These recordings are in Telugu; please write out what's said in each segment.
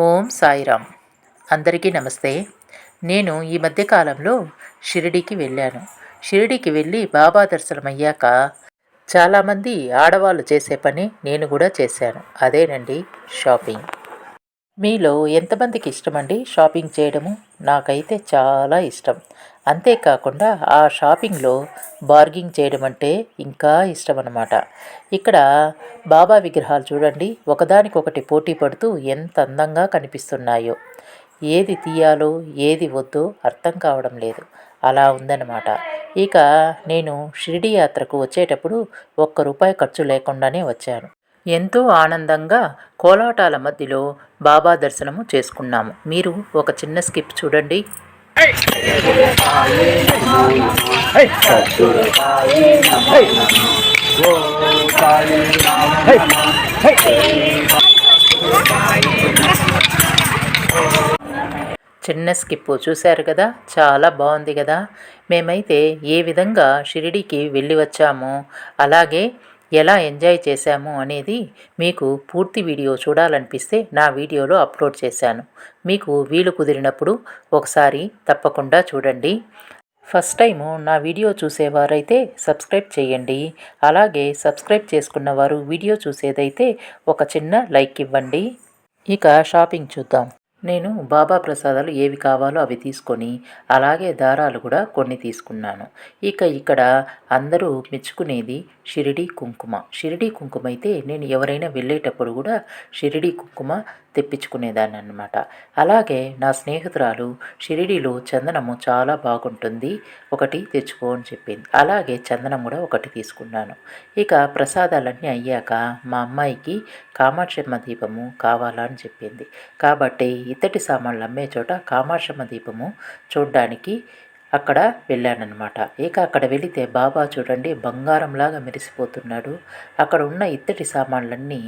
ఓం సాయిరామ్. అందరికీ నమస్తే. నేను ఈ మధ్యకాలంలో షిరిడికి షిరిడీకి వెళ్ళాను. షిరిడీకి వెళ్ళి బాబా దర్శనం అయ్యాక చాలామంది ఆడవాళ్ళు చేసే పని నేను కూడా చేశాను. అదేనండి షాపింగ్. మీలో ఎంతమందికి ఇష్టమండి షాపింగ్ చేయడము? నాకైతే చాలా ఇష్టం. అంతేకాకుండా ఆ షాపింగ్లో బార్గింగ్ చేయడం అంటే ఇంకా ఇష్టం అన్నమాట ఇక్కడ బాబా విగ్రహాలు చూడండి ఒకదానికొకటి పోటీ పడుతూ ఎంత అందంగా కనిపిస్తున్నాయో. ఏది తీయాలో ఏది వద్దో అర్థం కావడం లేదు. అలా ఉందన్నమాట. ఇక నేను షిరిడి యాత్రకు వచ్చేటప్పుడు ఒక్క రూపాయి ఖర్చు లేకుండానే వచ్చాను. ఎంతో ఆనందంగా కోలాటాల మధ్యలో బాబా దర్శనము చేసుకున్నాము. మీరు ఒక చిన్న స్కిప్ చూడండి. చిన్న స్కిప్ చూశారు కదా? చాలా బాగుంది కదా? మేమైతే ఏ విధంగా షిరిడీకి వెళ్ళి వచ్చామో? అలాగే ఎలా ఎంజాయ్ చేశాము అనేది మీకు పూర్తి వీడియో చూడాలనిపిస్తే నా వీడియోలో అప్లోడ్ చేశాను. మీకు వీలు కుదిరినప్పుడు ఒకసారి తప్పకుండా చూడండి. ఫస్ట్ టైము నా వీడియో చూసేవారైతే సబ్స్క్రైబ్ చేయండి. అలాగే సబ్స్క్రైబ్ చేసుకున్న వారు వీడియో చూసేదైతే ఒక చిన్న లైక్ ఇవ్వండి. ఇక షాపింగ్ చూద్దాం. నేను బాబా ప్రసాదాలు ఏవి కావాలో అవి తీసుకొని అలాగే దారాలు కూడా కొన్ని తీసుకున్నాను. ఇక ఇక్కడ అందరూ మెచ్చుకునేది షిరిడి కుంకుమ. షిరిడి కుంకుమ అయితే నేను ఎవరైనా వెళ్ళేటప్పుడు కూడా షిరిడి కుంకుమ తెప్పించుకునేదాన్ని అనమాట అలాగే నా స్నేహితురాలు షిరిడిలో చందనము చాలా బాగుంటుంది ఒకటి తెచ్చుకో అని చెప్పింది. అలాగే చందనం కూడా ఒకటి తీసుకున్నాను. ఇక ప్రసాదాలన్నీ అయ్యాక మా అమ్మాయికి కామాక్షమ్మ దీపము కావాలా అని చెప్పింది. కాబట్టి ఇత్తడి సామాన్లు అమ్మే చోట కామాక్షమ్మ దీపము చూడ్డానికి అక్కడ వెళ్ళానన్నమాట. ఇక అక్కడ వెళితే బాబా చూడండి బంగారంలాగా మెరిసిపోతున్నాడు. అక్కడ ఉన్న ఇత్తడి సామాన్లన్నీ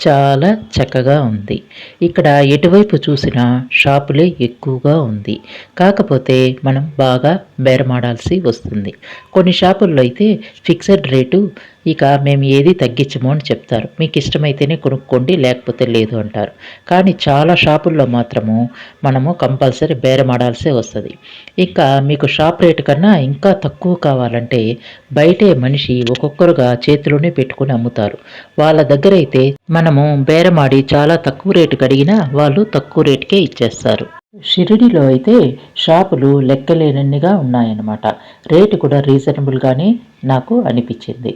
చాలా చక్కగా ఉంది. ఇక్కడ ఎటువైపు చూసినా షాపులే ఎక్కువగా ఉంది. కాకపోతే మనం బాగా బేరమాడాల్సి వస్తుంది. కొన్ని షాపుల్లో అయితే ఫిక్స్డ్ రేటు ఇక మేము ఏది తగ్గించము అని చెప్తారు. మీకు ఇష్టమైతేనే కొనుక్కోండి లేకపోతే లేదు అంటారు. కానీ చాలా షాపుల్లో మాత్రము మనము కంపల్సరీ బేరమాడాల్సే వస్తుంది. ఇంకా మీకు షాప్ రేటు కన్నా ఇంకా తక్కువ కావాలంటే బయటే మనిషి ఒక్కొక్కరుగా చేతిలోనే పెట్టుకుని అమ్ముతారు. వాళ్ళ దగ్గర అయితే మనము బేరమాడి చాలా తక్కువ రేటుకి అడిగినా వాళ్ళు తక్కువ రేటుకే ఇచ్చేస్తారు. షిరిడిలో అయితే షాపులు లెక్కలేనన్నిగా ఉన్నాయన్నమాట. రేటు కూడా రీజనబుల్గానే నాకు అనిపించింది.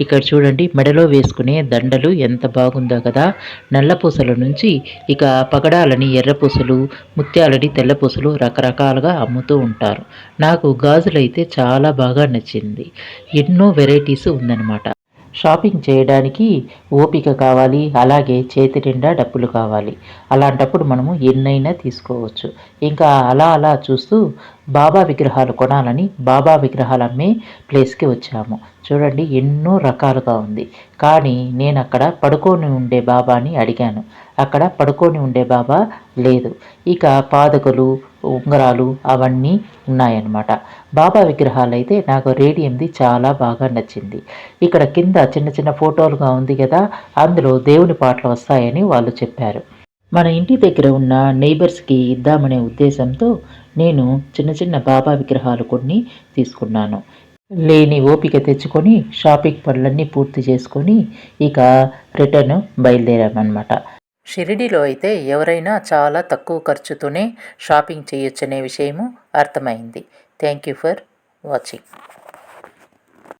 ఇక్కడ చూడండి మెడలో వేసుకునే దండలు ఎంత బాగుందో కదా. నల్లపూసల నుంచి ఇక పగడాలని ఎర్రపూసలు ముత్యాలని తెల్లపూసలు రకరకాలుగా అమ్ముతూ ఉంటారు. నాకు గాజులు అయితే చాలా బాగా నచ్చింది. ఎన్నో వెరైటీస్ ఉందన్నమాట. షాపింగ్ చేయడానికి ఓపిక కావాలి అలాగే చేతి నిండా డబ్బులు కావాలి. అలాంటప్పుడు మనము ఎన్నైనా తీసుకోవచ్చు. ఇంకా అలా అలా చూస్తూ బాబా విగ్రహాలు కొనాలని బాబా విగ్రహాలు అమ్మే ప్లేస్కి వచ్చాము. చూడండి ఎన్నో రకాలుగా ఉంది. కానీ నేను అక్కడ పడుకొని ఉండే బాబాని అడిగాను. అక్కడ పడుకొని ఉండే బాబా లేదు. ఇక పాదకులు ఉంగరాలు అవన్నీ ఉన్నాయన్నమాట. బాబా విగ్రహాలు అయితే నాకు రేడియంది చాలా బాగా నచ్చింది. ఇక్కడ కింద చిన్న చిన్న ఫోటోలుగా ఉంది కదా అందులో దేవుని పాటలు వస్తాయని వాళ్ళు చెప్పారు. మన ఇంటి దగ్గర ఉన్న నైబర్స్కి ఇద్దామనే ఉద్దేశంతో నేను చిన్న చిన్న బాబా విగ్రహాలు కొన్ని తీసుకున్నాను. లేని ఓపిక తెచ్చుకొని షాపింగ్ పనులన్నీ పూర్తి చేసుకొని ఇక రిటర్న్ బయలుదేరామన్నమాట. షిరిడిలో అయితే ఎవరైనా చాలా తక్కువ ఖర్చుతోనే షాపింగ్ చేయొచ్చనే విషయము అర్థమైంది. Thank you for watching.